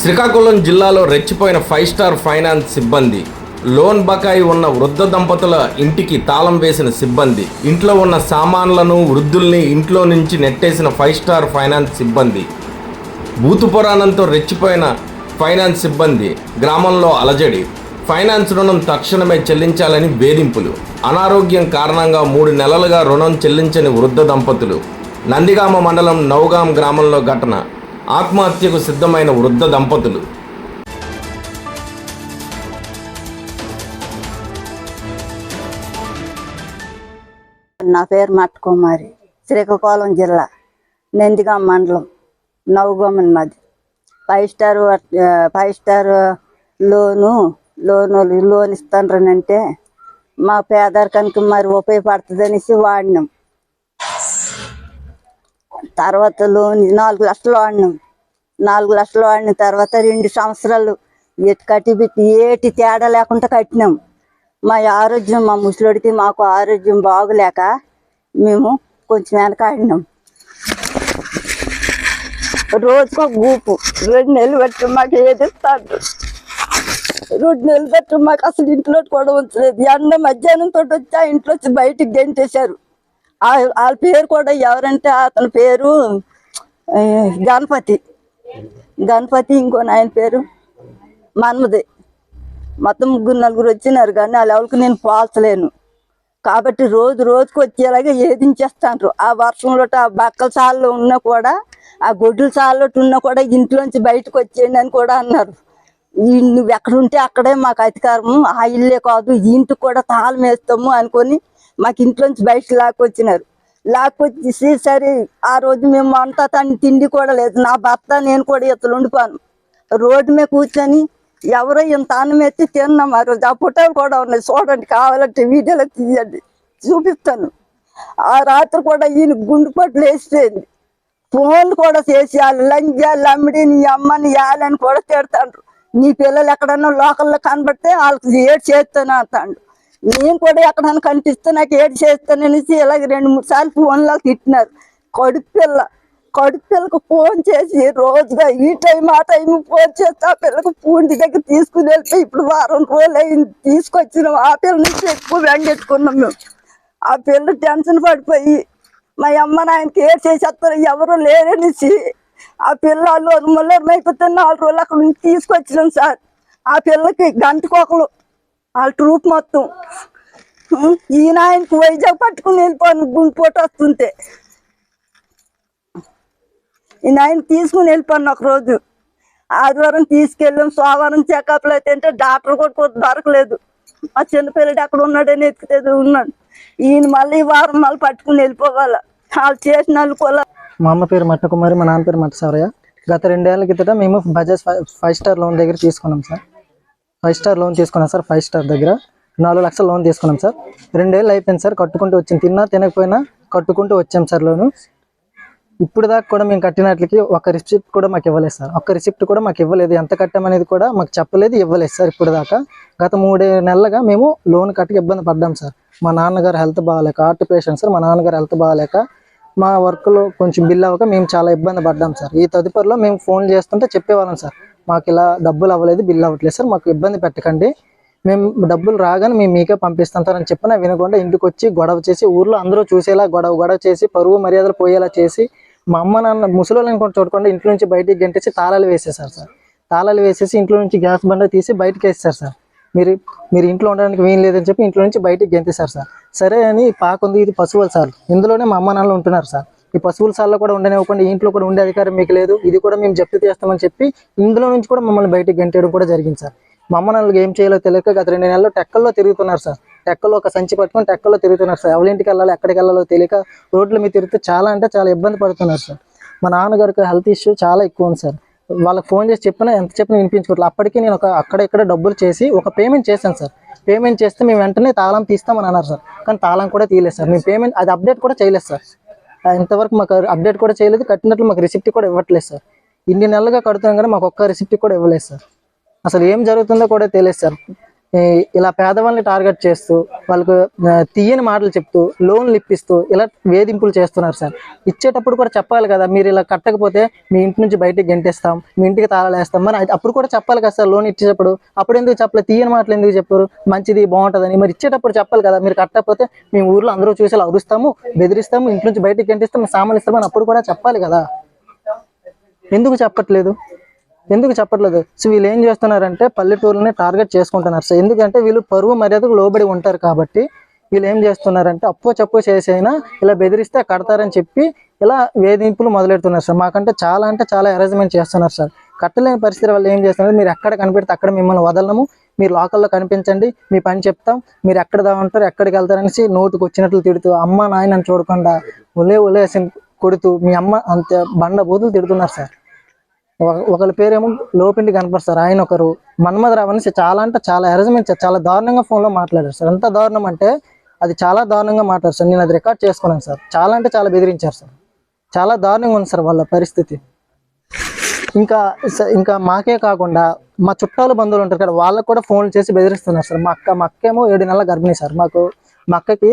శ్రీకాకుళం జిల్లాలో రెచ్చిపోయిన five star finance సిబ్బంది లోన్ బకాయి ఉన్న వృద్ధ దంపతుల ఇంటికి తాళం వేసిన సిబ్బంది ఇంట్లో ఉన్న సామాన్లను వృద్ధుల్ని ఇంట్లో నుంచి నెట్టేసిన ఫైవ్ స్టార్ ఫైనాన్స్ సిబ్బంది. బూతు పురాణంతో రెచ్చిపోయిన ఫైనాన్స్ సిబ్బంది గ్రామంలో అలజడి. ఫైనాన్స్ రుణం తక్షణమే చెల్లించాలని వేధింపులు. అనారోగ్యం కారణంగా మూడు నెలలుగా రుణం చెల్లించని వృద్ధ దంపతులు. నందిగామ మండలం నౌగాం గ్రామంలో ఘటన. ఆత్మహత్యకు సిద్ధమైన వృద్ధ దంపతులు. నా పేరు మట్టుకుమారి శ్రీకాకుళం జిల్లా నందిగాం మండలం నవగోమన్ మధ్య five star five star loan loan loan ఇస్తానంటే మా పేదరికానికి మరి ఉపయోగపడుతుంది అనేసి వాడినాం. తర్వాత లోన్ నాలుగు లక్షలు వాడినాం. నాలుగు లక్షలు వాడిన తర్వాత రెండు సంవత్సరాలు ఎటు కట్టి పెట్టి ఏటి తేడా లేకుండా కట్టినాం. మా ఆరోగ్యం మా ముసలోడికి మాకు ఆరోగ్యం బాగులేక మేము కొంచెం వెనకాడినాం రోజుకో గూపు రెండు నెలలు పెట్టి మాకు ఏది ఇస్తారు రెండు నెలలు పెట్టి మాకు అసలు ఇంట్లో కూడా ఉంచలేదు. ఎండ మధ్యాహ్నం తోటి వచ్చి ఆ ఇంట్లో వచ్చి బయటికి గెంటేశారు. వాళ్ళ పేరు కూడా ఎవరంటే అతని పేరు గణపతి. గణపతి ఇంకో నాయన పేరు మన్మది మొత్తం ముగ్గురు నలుగురు వచ్చినారు కానీ ఆ లెవెల్కి నేను పోల్చలేను. కాబట్టి రోజు రోజుకు వచ్చేలాగా ఏదించేస్తాండ్రు ఆ వర్షంలో ఆ బక్కల సాల్లో ఉన్నా కూడా ఆ గొడ్డుల సాల్లో ఉన్నా కూడా ఇంట్లోంచి బయటకు వచ్చేయండి అని కూడా అన్నారు. ఈ నువ్వు ఎక్కడుంటే అక్కడే మాకు అధికారము. ఆ ఇల్లే కాదు ఈ ఇంటికి కూడా తాళం వేస్తాము అనుకొని మాకు ఇంట్లోంచి బయటకు లాక్కొచ్చినారు. లాక్కొచ్చేసి సరే ఆ రోజు మేము అంతా తన తిండి కూడా లేదు. నా భర్త నేను కూడా ఇతలు ఉండిపోను. రోడ్డు మీద కూర్చొని ఎవరో ఇంత అన్నం ఎత్తి తిన్నాం. ఆ రోజు ఆ ఫోటోలు కూడా ఉన్నాయి. చూడండి కావాలంటే వీడియోలో తీయండి. చూపిస్తాను. ఆ రాత్రి కూడా ఈయన గుండు పట్లు వేసిపోయింది. ఫోన్లు కూడా చేసి వాళ్ళు లంజాలు అమ్మిడి నీ అమ్మని యాలని కూడా తిడతాండ్రు. నీ పిల్లలు ఎక్కడన్నా లోకల్లో కనబడితే వాళ్ళకి ఏడు చేస్తాను అంటాడు. నేను కూడా ఎక్కడన్నా కనిపిస్తే నాకు ఏడు చేస్తాననేసి ఇలాగ రెండు మూడు సార్లు ఫోన్లో తిట్టినారు. కడుపు పిల్ల కడుపు పిల్లకు ఫోన్ చేసి రోజుగా ఈ టైం ఆ టైం ఫోన్ చేస్తే ఆ పిల్లకు పూండి దగ్గర తీసుకుని వెళ్తే ఇప్పుడు వారం రోజులు అయింది. తీసుకొచ్చినాం ఆ పిల్ల నుంచి ఎక్కువ వెంగెట్టుకున్నాం మేము. ఆ పిల్ల టెన్షన్ పడిపోయి మా అమ్మ నాయనకి ఏం చేసేస్తారు ఎవరు లేరనేసి ఆ పిల్లలు ముల్లరు అయిపోతే నాలుగు రోజులు అక్కడ నుంచి తీసుకొచ్చినాం సార్. ఆ పిల్లకి గంటకొకలు వాళ్ళ ట్రూప్ మొత్తం. ఈయన ఆయనకి వైజాగ్ పట్టుకుని వెళ్ళిపోను గుంపోటు వస్తుంటే. ఈయన ఆయన తీసుకుని వెళ్ళిపోను ఒక రోజు ఆదివారం తీసుకెళ్ళాం సోమవారం చెకప్లు అయితే అంటే డాక్టర్ కూడా కూడా దొరకలేదు. మా చిన్నపిల్లడు అక్కడ ఉన్నాడని ఎత్తుకుతే ఉన్నాడు. ఈయన మళ్ళీ ఈ వారం మళ్ళీ పట్టుకుని వెళ్ళిపోవాల. వాళ్ళు చేసిన వాళ్ళు మా అమ్మ పేరు మట్టకుమారి మా నాన్న పేరు మట్టసారయ్య. గత రెండేళ్ళ కిందట మేము బజాజ్ ఫైవ్ స్టార్ లోన్ దగ్గర తీసుకున్నాం సార్. ఫైవ్ స్టార్ లోన్ తీసుకున్నాం సార్ ఫైవ్ స్టార్ దగ్గర. నాలుగు లక్షల లోన్ తీసుకున్నాం సార్. రెండేళ్ళు అయిపోయింది సార్ కట్టుకుంటూ వచ్చింది తిన్నా తినకపోయినా కట్టుకుంటూ వచ్చాం సార్ లోను. ఇప్పుడు దాకా కూడా మేము కట్టినట్లకి ఒక రిసిప్ట్ కూడా మాకు ఇవ్వలేదు సార్. ఒక రిసిప్ట్ కూడా మాకు ఇవ్వలేదు. ఎంత కట్టామనేది కూడా మాకు చెప్పలేదు ఇవ్వలేదు సార్ ఇప్పుడు దాకా. గత మూడే నెలలుగా మేము లోన్ కట్టకి ఇబ్బంది పడ్డాం సార్. మా నాన్నగారు హెల్త్ బాగాలేక హార్ట్ పేషెంట్ సార్ మా నాన్నగారు హెల్త్ బాగాలేక మా వర్క్లో కొంచెం బిల్ అవ్వక మేము చాలా ఇబ్బంది పడ్డాం సార్. ఈ తదుపరిలో మేము ఫోన్ చేస్తుంటే చెప్పేవాళ్ళం సార్. మాకు ఇలా డబ్బులు అవ్వలేదు బిల్ అవ్వట్లేదు. సార్ మాకు ఇబ్బంది పెట్టకండి. మేము డబ్బులు రాగానే మేము మీకే పంపిస్తాం సార్ అని చెప్పినా వినకుండా ఇంటికి వచ్చి గొడవ చేసి ఊర్లో అందరూ చూసేలా గొడవ గొడవ చేసి పరువు మర్యాదలు పోయేలా చేసి మా అమ్మ నాన్న ముసలోళ్ళని కొంచెం చూడకుండా ఇంట్లో నుంచి బయటికి గంటేసి తాళాలు వేసేసారు సార్. తాళాలు వేసేసి ఇంట్లో నుంచి గ్యాస్ బండ తీసి బయటకు వేసేసారు సార్. మీరు మీరు ఇంట్లో ఉండడానికి వీలు లేదని చెప్పి ఇంట్లో నుంచి బయటికి గెంతేశారు సార్. సరే అని పాకుంది ఇది పశువులు సార్. ఇందులోనే మా అమ్మ నాన్నలు ఉంటున్నారు సార్. ఈ పశువుల సార్లో కూడా ఉండనివ్వకుండా ఇంట్లో కూడా ఉండే అధికారం మీకు లేదు. ఇది కూడా మేము జప్తు చేస్తామని చెప్పి ఇందులో నుంచి కూడా మమ్మల్ని బయటకు గంటేయడం కూడా జరిగింది సార్. మా అమ్మ నాన్నలకు ఏం చేయాలో తెలియక గత రెండు నెలల్లో టెక్కల్లో తిరుగుతున్నారు సార్. టెక్కల్లో ఒక సంచి పట్టుకొని టెక్కల్లో తిరుగుతున్నారు సార్. ఎవరింటికి వెళ్ళాలో ఎక్కడికి వెళ్ళాలో తెలియక రోడ్ల మీద తిరిగితే చాలా అంటే చాలా ఇబ్బంది పడుతున్నారు సార్. మా నాన్నగారికి హెల్త్ ఇష్యూ చాలా ఎక్కువ ఉంది సార్. వాళ్ళకి ఫోన్ చేసి చెప్పినా ఎంత చెప్పినా వినిపించుకోవట్లేదు. అప్పటికి నేను ఒక అక్కడ ఇక్కడ డబ్బులు చేసి ఒక పేమెంట్ చేశాను సార్. పేమెంట్ చేస్తే మేము వెంటనే తాళం తీస్తామని అన్నారు సార్. కానీ తాళం కూడా తీయలేదు సార్. మేము పేమెంట్ అది అప్డేట్ కూడా చేయలేదు సార్. ఇంతవరకు మాకు అప్డేట్ కూడా చేయలేదు. కట్టినట్లు మాకు రిసిప్ట్ కూడా ఇవ్వట్లేదు సార్. ఇన్ని నెలలుగా కడుతున్నాం కానీ మాకు ఒక్క రిసిప్ట్ కూడా ఇవ్వలేదు సార్. అసలు ఏం జరుగుతుందో కూడా తెలియదు సార్. ఇలా పేదవాళ్ళని టార్గెట్ చేస్తూ వాళ్ళకు తీయని మాటలు చెప్తూ లోన్లు ఇప్పిస్తూ ఇలా వేధింపులు చేస్తున్నారు సార్. ఇచ్చేటప్పుడు కూడా చెప్పాలి కదా మీరు ఇలా కట్టకపోతే మీ ఇంటి నుంచి బయటికి గెంటేస్తాం మీ ఇంటికి తాళాలేస్తాం మరి అప్పుడు కూడా చెప్పాలి కదా సార్ లోన్ ఇచ్చేటప్పుడు. అప్పుడు ఎందుకు చెప్పలేదు తీయని మాటలు ఎందుకు చెప్పారు మంచిది బాగుంటుందని. మరి ఇచ్చేటప్పుడు చెప్పాలి కదా మీరు కట్టకపోతే మేము ఊర్లో అందరూ చూసి ఇలా అరుస్తాము బెదిరిస్తాము ఇంటి నుంచి బయటికి గెంటిస్తాం సామాన్లు ఇస్తామని అప్పుడు కూడా చెప్పాలి కదా. ఎందుకు చెప్పట్లేదు? ఎందుకు చెప్పట్లేదు? సో వీళ్ళు ఏం చేస్తున్నారంటే పల్లెటూరుని టార్గెట్ చేసుకుంటున్నారు. సార్ ఎందుకంటే వీళ్ళు పరువు మర్యాదకు లోబడి ఉంటారు కాబట్టి వీళ్ళు ఏం చేస్తున్నారంటే అప్పు చెప్పు చేసైనా ఇలా బెదిరిస్తే కడతారని చెప్పి ఇలా వేధింపులు మొదలెడుతున్నారు సార్. మాకంటే చాలా అంటే చాలా అరేంజ్మెంట్ చేస్తున్నారు సార్. కట్టలేని పరిస్థితి వాళ్ళు ఏం చేస్తున్నారు? మీరు ఎక్కడ కనిపెడితే అక్కడ మిమ్మల్ని వదలము. మీరు లోకల్లో కనిపించండి. మీ పని చెప్తాం. మీరు ఎక్కడ దా ఉంటారు ఎక్కడికి వెళ్తారనేసి నోటుకు వచ్చినట్లు తిడుతూ అమ్మ నాయనని చూడకుండా ఒలే ఒలే కొడుతూ మీ అమ్మ అంత బండ బూతులు తిడుతున్నారు సార్. ఒకరి ఒకళ్ళ పేరేమో లోపిండి కనపడతారు ఆయన ఒకరు. మన్మధరావు అనేసి చాలా అంటే చాలా అరేంజ్మెంట్ చాలా దారుణంగా ఫోన్లో మాట్లాడారు సార్. ఎంత దారుణం అంటే అది చాలా దారుణంగా మాట్లాడారు సార్. నేను అది రికార్డ్ చేసుకున్నాను సార్. చాలా అంటే చాలా బెదిరించారు సార్. చాలా దారుణంగా ఉంది సార్ వాళ్ళ పరిస్థితి. ఇంకా ఇంకా మాకే కాకుండా మా చుట్టాలు బంధువులు ఉంటారు కదా వాళ్ళకు కూడా ఫోన్లు చేసి బెదిరిస్తున్నారు సార్. మా అక్క మా అక్కేమో ఏడు నెలల గర్భిణి సార్. మాకు మా అక్కకి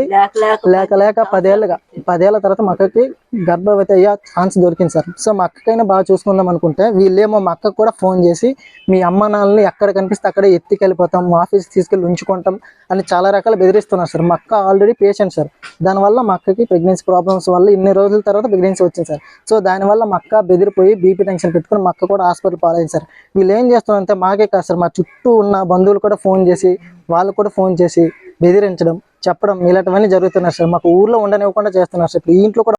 లేక లేక పదేళ్ళగా పదేళ్ళ తర్వాత మా అక్కకి గర్భవతి అయ్యే ఛాన్స్ దొరికింది సార్. సో మా అక్కకైనా బాగా చూసుకుందాం అనుకుంటే వీళ్ళేమో మా అక్కకు కూడా ఫోన్ చేసి మీ అమ్మ నాన్నని ఎక్కడ కనిపిస్తే అక్కడే ఎత్తుకెళ్ళిపోతాం మా ఆఫీస్కి తీసుకెళ్ళి ఉంచుకుంటాం అని చాలా రకాల బెదిరిస్తున్నారు సార్. మా అక్క ఆల్రెడీ పేషెంట్ సార్. దానివల్ల మా అక్కకి ప్రెగ్నెన్సీ ప్రాబ్లమ్స్ వల్ల ఇన్ని రోజుల తర్వాత ప్రెగ్నెన్సీ వచ్చింది సార్. సో దానివల్ల మా అక్క బెదిరిపోయి బీపీ టెన్షన్ పెట్టుకుని మా అక్క కూడా హాస్పిటల్ పాలైంది సార్. వీళ్ళు ఏం చేస్తున్నారంటే మాకే కాదు సార్. మా చుట్టూ ఉన్న బంధువులు కూడా ఫోన్ చేసి వాళ్ళు కూడా ఫోన్ చేసి బెదిరించడం చెప్పడం ఇలాంటివన్నీ జరుగుతున్నాయి సార్ మాకు ఊర్లో ఉండనివ్వకుండా చేస్తున్నారు సార్ ఇప్పుడు ఈ ఇంట్లో కూడా